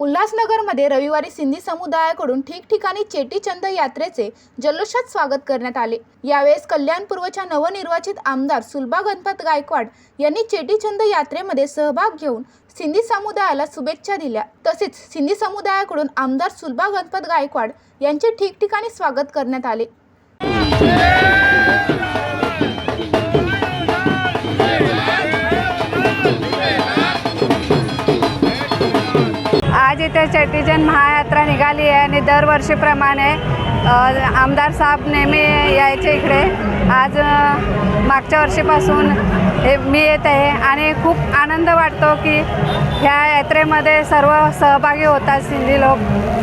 उल्हासनगरमध्ये रविवारी सिंधी समुदायाकडून ठिकठिकाणी चेटीचंद यात्रेचे जल्लोषात स्वागत करण्यात आले. यावेळेस कल्याणपूर्वच्या नवनिर्वाचित आमदार सुलभा गणपत गायकवाड यांनी चेटीचंद यात्रेमध्ये सहभाग घेऊन सिंधी समुदायाला शुभेच्छा दिल्या. तसेच सिंधी समुदायाकडून आमदार सुलभा गणपत गायकवाड यांचे ठिकठिकाणी स्वागत करण्यात आले. इथे चेटीचंद महायात्रा निघाली आहे आणि दरवर्षीप्रमाणे आमदार साहेब नेहमी यायचे इकडे. आज मागच्या वर्षीपासून हे मी येत आहे आणि खूप आनंद वाटतो की ह्या यात्रेमध्ये सर्व सहभागी होतात सिंधी लोक.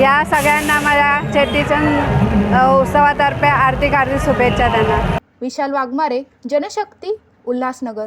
या सगळ्यांना माझ्या चेटीचंद उत्सवातर्फे आर्थिक हार्दिक शुभेच्छा त्यांना विशाल वाघमारे जनशक्ती उल्हासनगर.